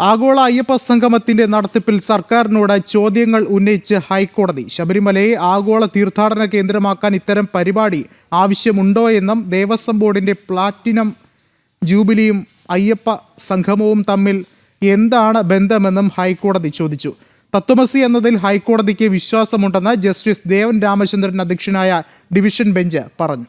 ആഗോള അയ്യപ്പ സംഗമത്തിന്റെ നടത്തിപ്പിൽ സർക്കാരിനോട് ചോദ്യങ്ങൾ ഉന്നയിച്ച് ഹൈക്കോടതി. ശബരിമലയെ ആഗോള തീർത്ഥാടന കേന്ദ്രമാക്കാൻ ഇത്തരം പരിപാടി ആവശ്യമുണ്ടോ എന്നും ദേവസ്വം ബോർഡിന്റെ പ്ലാറ്റിനം ജൂബിലിയും അയ്യപ്പ സംഗമവും തമ്മിൽ എന്താണ് ബന്ധമെന്നും ഹൈക്കോടതി ചോദിച്ചു. തത്വമസി എന്നതിൽ ഹൈക്കോടതിക്ക് വിശ്വാസമുണ്ടെന്ന് ജസ്റ്റിസ് ദേവൻ രാമചന്ദ്രൻ അധ്യക്ഷനായ ഡിവിഷൻ ബെഞ്ച് പറഞ്ഞു.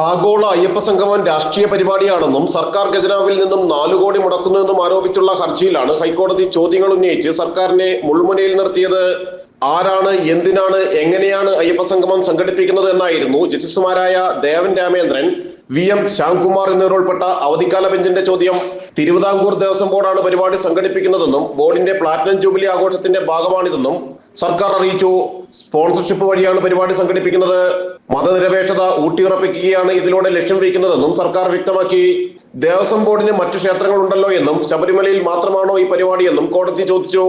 ആഗോള അയ്യപ്പ സംഗമം രാഷ്ട്രീയ പരിപാടിയാണെന്നും സർക്കാർ ഖജനാവിൽ നിന്നും നാലു കോടി മുടക്കുന്നുവെന്നും ആരോപിച്ചുള്ള ഹർജിയിലാണ് ഹൈക്കോടതി ചോദ്യങ്ങൾ ഉന്നയിച്ച് സർക്കാരിനെ മുൾമുനയിൽ നിർത്തിയത്. ആരാണ് എന്തിനാണ് എങ്ങനെയാണ് അയ്യപ്പ സംഗമം സംഘടിപ്പിക്കുന്നത് എന്നായിരുന്നു ജസ്റ്റിസുമാരായ ദേവൻ രാമേന്ദ്രൻ. വി എം ശ്യാംകുമാർ എന്നിവരുൾപ്പെട്ട അവധിക്കാല ബെഞ്ചിന്റെ ചോദ്യം. തിരുവിതാംകൂർ ദേവസ്വം ബോർഡാണ് പരിപാടി സംഘടിപ്പിക്കുന്നതെന്നും ബോർഡിന്റെ പ്ലാറ്റിനം ജൂബിലി ആഘോഷത്തിന്റെ ഭാഗമാണിതെന്നും സർക്കാർ അറിയിച്ചു. സ്പോൺസർഷിപ്പ് വഴിയാണ് പരിപാടി സംഘടിപ്പിക്കുന്നത്. മതനിരപേക്ഷത ഊട്ടിയുറപ്പിക്കുകയാണ് ഇതിലൂടെ ലക്ഷ്യം വയ്ക്കുന്നതെന്നും സർക്കാർ വ്യക്തമാക്കി. ദേവസ്വം ബോർഡിന് മറ്റു ക്ഷേത്രങ്ങളുണ്ടല്ലോ എന്നും ശബരിമലയിൽ മാത്രമാണോ ഈ പരിപാടിയെന്നും കോടതി ചോദിച്ചു.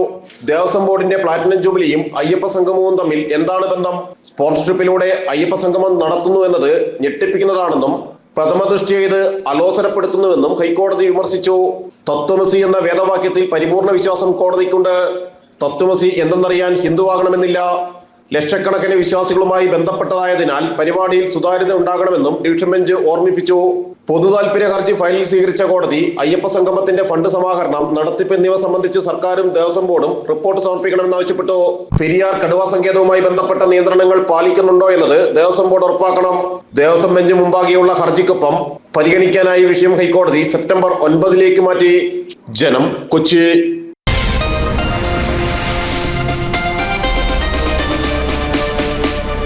ദേവസ്വം ബോർഡിന്റെ പ്ലാറ്റിനം ജൂബിലിയും അയ്യപ്പ സംഗമവും തമ്മിൽ എന്താണ് ബന്ധം? സ്പോൺസർഷിപ്പിലൂടെ അയ്യപ്പ സംഗമം നടത്തുന്നു എന്നത് ഞെട്ടിപ്പിക്കുന്നതാണെന്നും പ്രഥമ ദൃഷ്ടിയ ഇത് അലോസരപ്പെടുത്തുന്നുവെന്നും ഹൈക്കോടതി വിമർശിച്ചു. തത്വമസി എന്ന വേദവാക്യത്തിൽ പരിപൂർണ വിശ്വാസം കോടതിക്കുണ്ട്. തത്വമസി എന്തെന്നറിയാൻ ഹിന്ദുവാകണമെന്നില്ല. ലക്ഷക്കണക്കിന് വിശ്വാസികളുമായി ബന്ധപ്പെട്ടതായതിനാൽ പരിപാടിയിൽ സുതാര്യത ഉണ്ടാകണമെന്നും ഡിവിഷൻ ബെഞ്ച് ഓർമ്മിപ്പിച്ചു. പൊതുതാൽപര്യ ഹർജി ഫയലിൽ സ്വീകരിച്ച കോടതി അയ്യപ്പ സംഗമത്തിന്റെ ഫണ്ട് സമാഹരണം നടത്തിപ്പ് എന്നിവ സംബന്ധിച്ച് സർക്കാരും ദേവസ്വം ബോർഡും റിപ്പോർട്ട് സമർപ്പിക്കണമെന്ന് ആവശ്യപ്പെട്ടു. പെരിയാർ കടുവാ സങ്കേതവുമായി ബന്ധപ്പെട്ട നിയന്ത്രണങ്ങൾ പാലിക്കുന്നുണ്ടോ എന്നത് ദേവസ്വം ബോർഡ് ഉറപ്പാക്കണം. ദേവസ്വം ബെഞ്ച് മുമ്പാകെയുള്ള ഹർജിക്കൊപ്പം പരിഗണിക്കാനായി വിഷയം ഹൈക്കോടതി സെപ്റ്റംബർ ഒൻപതിലേക്ക് മാറ്റി. ജനം കൊച്ചി.